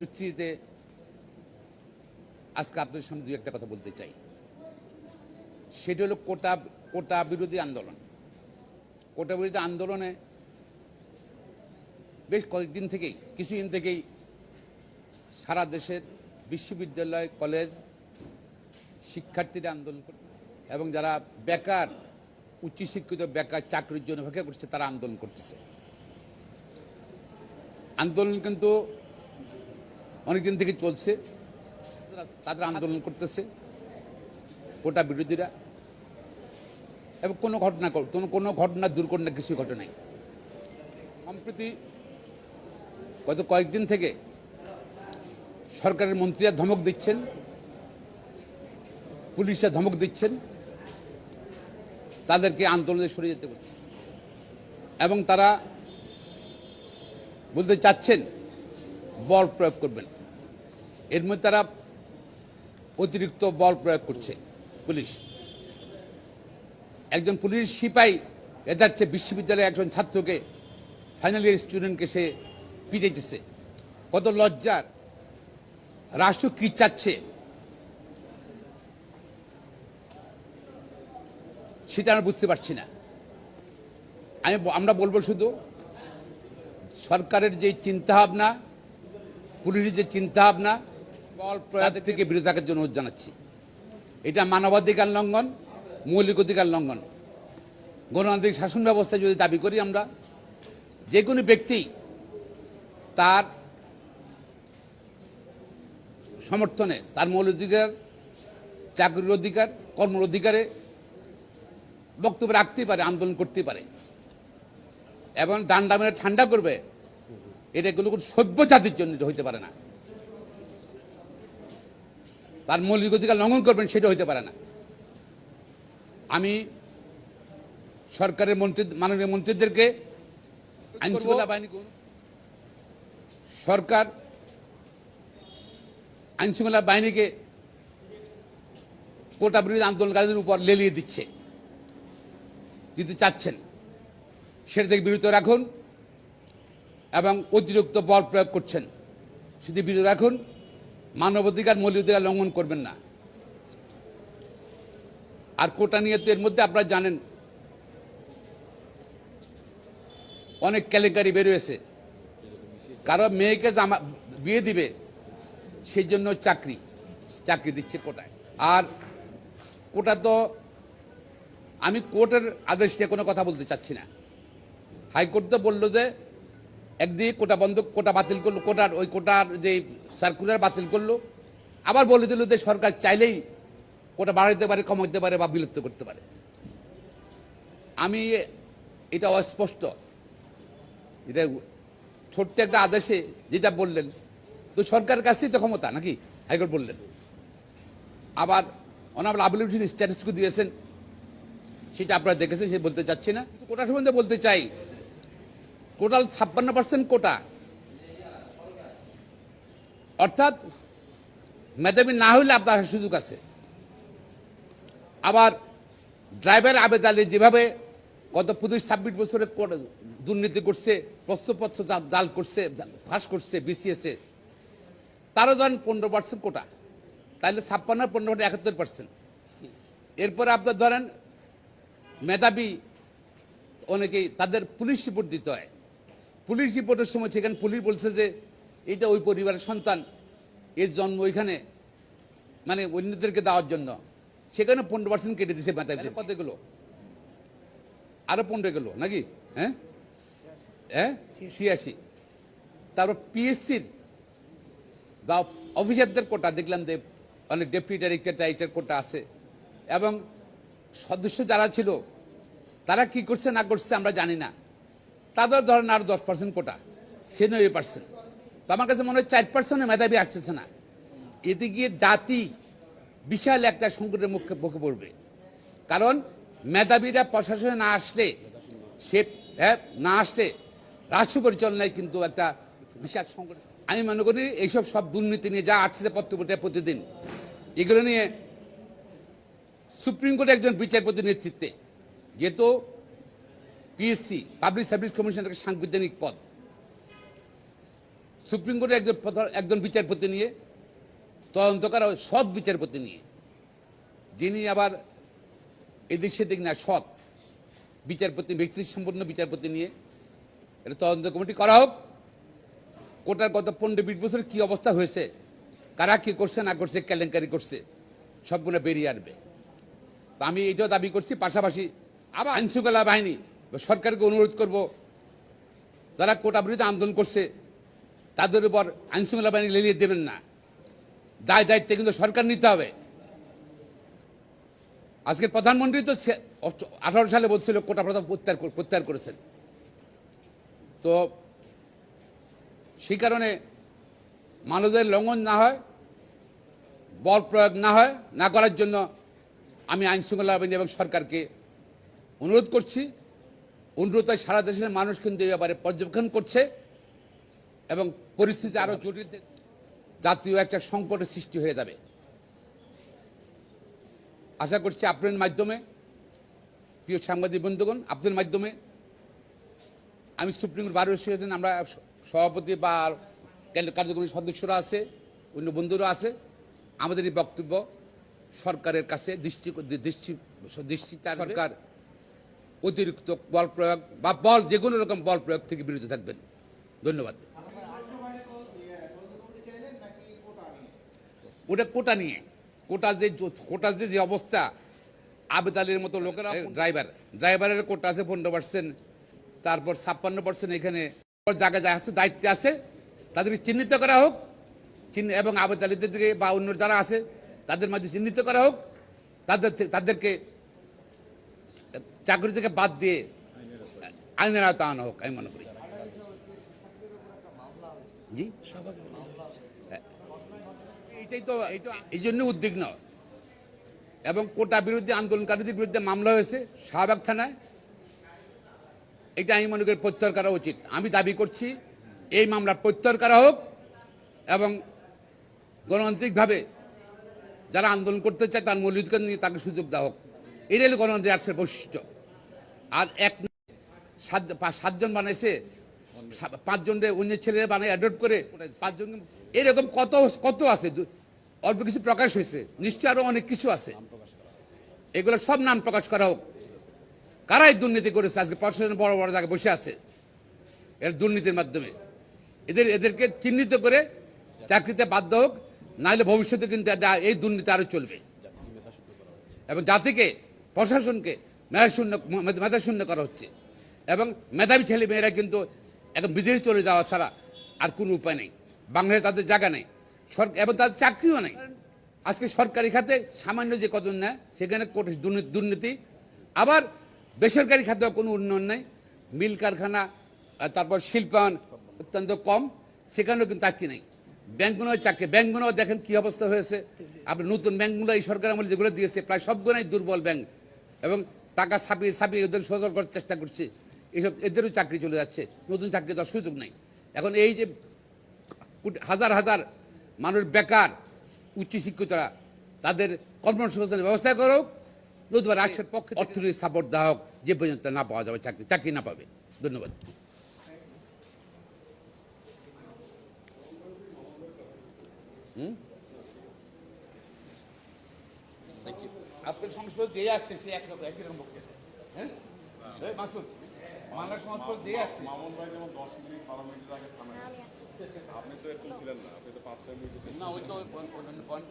পরিস্থিতিতে আজকে আপনাদের সামনে দু একটা কথা বলতে চাই। সেটা হলো কোটা কোটা বিরোধী আন্দোলন। কোটা বিরোধী আন্দোলনে বেশ কয়েকদিন থেকেই, কিছুদিন থেকেই সারা দেশের বিশ্ববিদ্যালয়, কলেজ শিক্ষার্থীরা আন্দোলন করছে এবং যারা বেকার, উচ্চশিক্ষিত বেকার চাকরির জন্য অপেক্ষা করছে, তারা আন্দোলন করতেছে। আন্দোলন কিন্তু অনেকদিন থেকে চলছে। তাদের আন্দোলন করতেছে। গোটা বিরোধীরা। এবং কোনো ঘটনা ঘট- কোনো ঘটনা দুর্ঘটনা কিছু ঘটে নাই। সম্প্রতি গত কয়েকদিন থেকে সরকারের মন্ত্রীরা ধমক দিচ্ছেন। পুলিশরা ধমক দিচ্ছেন। তাদেরকে আন্দোলনে সরে যেতে এবং তারা বলতে চাচ্ছেন বল প্রয়োগ করবেন। এর মধ্যে তারা অতিরিক্ত বল প্রয়োগ করছে পুলিশ। একজন পুলিশ সিপাই এদাচ্ছে বিশ্ববিদ্যালয়ে একজন ছাত্রকে ফাইনাল ইয়ার স্টুডেন্টকে সে পিটেছে কত লজ্জার। রাষ্ট্র কি চাচ্ছে? সেটা আমরা বুঝতে পারছি না। আমি আমরা বলব শুধু, সরকারের যে চিন্তাভাবনা পুলিশের যে চিন্তাভাবনা বল প্রয়াগ থেকে বিরত থাকার জন্য অনুরোধ জানাচ্ছি। এটা মানবাধিকার লঙ্ঘন মৌলিক অধিকার লঙ্ঘন। গণতান্ত্রিক শাসন ব্যবস্থা যদি দাবি করি আমরা যে কোনো ব্যক্তি তার সমর্থনে তার মৌলিক অধিকার চাকরির অধিকার কর্মের অধিকারে বক্তব্য রাখতেই পারে আন্দোলন করতেই পারে। এবং ডান্ডা মেরে ঠান্ডা করবে এটা কোনো কোনো সভ্য জাতির জন্য এটা হইতে পারে না। তার মৌলিক অধিকার লঙ্ঘন করবেন সেটা হইতে পারে না। আমি সরকারের মন্ত্রী মাননীয় মন্ত্রীদেরকে আইন শৃঙ্খলা বাহিনী সরকার আইন শৃঙ্খলা বাহিনীকে কোটা বিরোধী আন্দোলনকারীদের উপর লেলিয়ে দিচ্ছে। যদি চাচ্ছেন সেটা থেকে বিরত রাখুন। এবং অতিরিক্ত বল প্রয়োগ করছেন। সেটি বিরত রাখুন। মানবাধিকার মৌলিক অধিকার লঙ্ঘন করবেন না। আর কোটা নিয়ে তো এর মধ্যে আপনারা জানেন, অনেক কেলেঙ্কারি বেরিয়েছে। কারও মেয়েকে জামা বিয়ে দিবে, সেই জন্য চাকরি চাকরি দিচ্ছে কোটায়। আর কোটা তো আমি কোর্টের আদেশ নিয়ে কোনো কথা বলতে চাচ্ছি না। হাইকোর্ট তো বলল যে একদিকে কোটা বন্ধ, কোটা বাতিল করল, কোটার ওই কোটার যে সার্কুলার বাতিল করল, আবার বলে দিল যে সরকার চাইলেই কোটা বাড়াইতে পারে, কমাইতে পারে বা বিলুপ্ত করতে পারে। আমি এটা অস্পষ্ট। এটা ছোট্ট একটা আদেশে যেটা বললেন, তো সরকারের কাছেই তো ক্ষমতা নাকি? হাইকোর্ট বললেন। আবার অনাবল আবিলিটি স্ট্যাটাসটুকু দিয়েছেন, সেটা আপনারা দেখেছেন, সে বলতে চাচ্ছি না। কোটা সম্বন্ধে বলতে চাই টোটাল ছাপ্পান্ন পার্সেন্ট কোটা। অর্থাৎ মেধাবী না হইলে আপনার সুযোগ আছে। আবার ড্রাইভার আবেদালে যেভাবে গত পঁচিশ ছাব্বিশ বছরে দুর্নীতি করছে, প্রশ্নপত্র জাল করছে ফাঁস করছে বিসিএসে তারও ধরেন পনেরো পার্সেন্ট কোটা। তাহলে ছাপ্পান্ন, পনেরো একাত্তর পার্সেন্ট। এরপরে আপনার ধরেন মেধাবী অনেকেই তাদের পুলিশ রিপোর্ট দিতে হয়। পুলিশ রিপোর্টের সময় সেখানে পুলিশ বলছে যে এটা ওই পরিবারের সন্তান এর জন্ম ওইখানে মানে অন্যদেরকে দেওয়ার জন্য। সেখানে পনেরো পার্সেন্ট কেটে দিছে মেধাবী কত গেলো আরও পনেরো গেলো নাকি? হ্যাঁ? হ্যাঁ? ছিয়াশি। তারপর পিএসসির বা অফিসারদের কোটা দেখলাম যে অনেক ডেপুটি ডাইরেক্টর ডাইরেক্টর কোটা আছে। এবং সদস্য যারা ছিল তারা কি করছে না করছে আমরা জানি না। তাদের ধরেন আরও দশ পার্সেন্ট কোটা ছিয়ানব্বই পার্সেন্ট তো আমার কাছে মনে হয় চার পার্সেন্টে মেধাবী আসছে না। এতে গিয়ে জাতি বিশাল একটা সংকটের মুখে মুখে পড়বে। কারণ মেধাবীরা প্রশাসনে না আসলে সে হ্যাঁ, না আসলে রাষ্ট্র পরিচালনায় কিন্তু একটা বিশাল সংকট। আমি মনে করি এইসব সব দুর্নীতি নিয়ে যা আসছে পত্রপত্রে প্রতিদিন এগুলো নিয়ে সুপ্রিম কোর্টে একজন বিচারপতির নেতৃত্বে যেহেতু পিএসসি পাবলিক সার্ভিস কমিশন একটা সাংবিধানিক পদ। সুপ্রিম কোর্টের একজন একজন বিচারপতি নিয়ে তদন্তকার ও সৎ বিচারপতি নিয়ে। যিনি আবার এদেশে দিক না, সৎ বিচারপতি ব্যক্তি সম্পন্ন বিচারপতি নিয়ে এটা তদন্ত কমিটি করা হোক। কোটার গত পনেরো বিশ বছর কী অবস্থা হয়েছে, কারা কী করছে, না করছে, কেলেঙ্কারি করছে, সবগুলো বেরিয়ে আসবে। তো আমি এটাও দাবি করছি, পাশাপাশি আবার আইনশৃঙ্খলা বাহিনী সরকারকে অনুরোধ করব, যারা কোটা বিরুদ্ধে আন্দোলন করছে, তাদের উপর আইনশৃঙ্খলা বাহিনী লেলিয়ে দেবেন না। দায় দায়িত্ব কিন্তু সরকার নিতে হবে। আজকে প্রধানমন্ত্রী তো আঠারো সালে বলছিল কোটা প্রথা প্রত্যাহার প্রত্যাহার করেছেন। তো সেই কারণে মানুষের লঙ্ঘন না হয়, বল প্রয়োগ না হয়, না করার জন্য আমি আইন শৃঙ্খলা বাহিনী এবং সরকারকে অনুরোধ করছি। অনুরোধ সারা দেশের মানুষ কিন্তু এই ব্যাপারে পর্যবেক্ষণ করছে এবং পরিস্থিতি আরও জটিল জাতীয় একটা সংকটের সৃষ্টি হয়ে যাবে। আশা করছি আপনার মাধ্যমে প্রিয় সাংবাদিক বন্ধুগণ আপনার মাধ্যমে আমি সুপ্রিম কোর্ট বারো দিন আমরা সভাপতি বা কেন্দ্র কার্যকরী সদস্যরা আছে অন্য বন্ধুরা আছে আমাদের এই বক্তব্য সরকারের কাছে দৃষ্টি দৃষ্টি দৃষ্টি সরকার অতিরিক্ত বল প্রয়োগ বা বল যে কোনো রকম বল প্রয়োগ থেকে বিরত থাকবেন। ধন্যবাদ। ওটা কোটা নিয়ে। কোটা যে কোটা যে যে অবস্থা আবেদ আলীর মতো লোকেরা ড্রাইভার। ড্রাইভারের কোটা আছে পনেরো পার্সেন্ট তারপর ছাপ্পান্ন পার্সেন্ট এখানে জায়গায় যা আছে দায়িত্বে আছে তাদেরকে চিহ্নিত করা হোক। চিহ্ন এবং আবেদ আলীদের দিকে বা অন্য যারা আছে তাদের মাঝে চিহ্নিত করা হোক। তাদের তাদেরকে চাকরি থেকে বাদ দিয়ে আইনের আওতা আনা হোক, আমি মনে করি। জি? এইটাই তো, এই জন্য উদ্বিগ্ন। এবং কোটা বিরুদ্ধে, আন্দোলনকারীদের বিরুদ্ধে মামলা হয়েছে শাহবাগ থানায়। এটা আমি মনে করি প্রত্যাহার করা উচিত। আমি দাবি করছি, এই মামলা প্রত্যাহার করা হোক এবং গণতান্ত্রিকভাবে যারা আন্দোলন করতে চায়, তার মূল অধিকার নিয়ে তাকে সুযোগ দেওয়া হোক। এটাই হলো গণতন্ত্রের রাষ্ট্রের বৈশিষ্ট্য। আর এক সাত সাতজন বানাইছে। পাঁচজনরে অন্য ছেলেরা বানায় অ্যাডপ্ট করে পাঁচজন। এরকম কত কত আছে? অল্প কিছু প্রকাশ হয়েছে। নিশ্চয়ই আরও অনেক কিছু আছে। এগুলো সব নাম প্রকাশ করা হোক। কারাই দুর্নীতি করেছে? আজকে প্রশাসন বড় বড় জায়গায় বসে আছে। এর দুর্নীতির মাধ্যমে। এদের, এদেরকে চিহ্নিত করে চাকরিতে বাধ্য হোক, নাহলে ভবিষ্যতে কিন্তু এই দুর্নীতি আরও চলবে। এবং জাতিকে, প্রশাসনকে মেধাশূন্য মেধাশূন্য করা হচ্ছে। এবং মেধাবী ছেলে মেয়েরা কিন্তু এখন বিদেশে চলে যাওয়া ছাড়া আর কোনো উপায় নেই। বাংলাদেশে তাদের জায়গা নেই। সরকার এবং তাদের চাকরিও নেই। আজকে সরকারি খাতে সামান্য যে কজন নেয়, সেখানে কোটি দুর্নীতি- আবার বেসরকারি খাতেও কোনো উন্নয়ন নেই। মিল কারখানা তারপর শিল্পায়ন অত্যন্ত কম। সেখানেও কিন্তু চাকরি নেই। ব্যাংকগুলো চাকরি ব্যাংকগুলো দেখেন কি অবস্থা হয়েছে। আপনি নতুন ব্যাংকগুলো এই সরকার আমলে যেগুলো দিয়েছে, প্রায় সবগুলোই দুর্বল ব্যাংক। এবং টাকা ছাপিয়ে ছাপিয়ে ওদের সজল করার চেষ্টা করছে। এসব এদেরও চাকরি চলে যাচ্ছে। নতুন চাকরি দেওয়ার সুযোগ নেই। এখন এই যে হাজার হাজার মানুষ বেকার উচ্চশিক্ষিতরা তাদের কর্মসংস্থানের ব্যবস্থা করো নতুবা রাষ্ট্রের পক্ষে অর্থনৈতিক সাপোর্ট দেওয়া হোক, যে পর্যন্ত না পাওয়া যাবে চাকরি চাকরি না পাবে। ধন্যবাদ। হুম? আপনার সংস্পর্শ যে আসছে সে একরকম একই রকম বক্তব্য হ্যাঁ? এই মাসুদ আমার সংস্পর্শ যে আসছে। মামুন ভাই যেমন দশ মিনিট বারো মিনিট আগে থানায় আপনি তো এরকম ছিলেন না আপনি তো পাঁচ ছয় মিনিট না ওই তো পয়েন্ট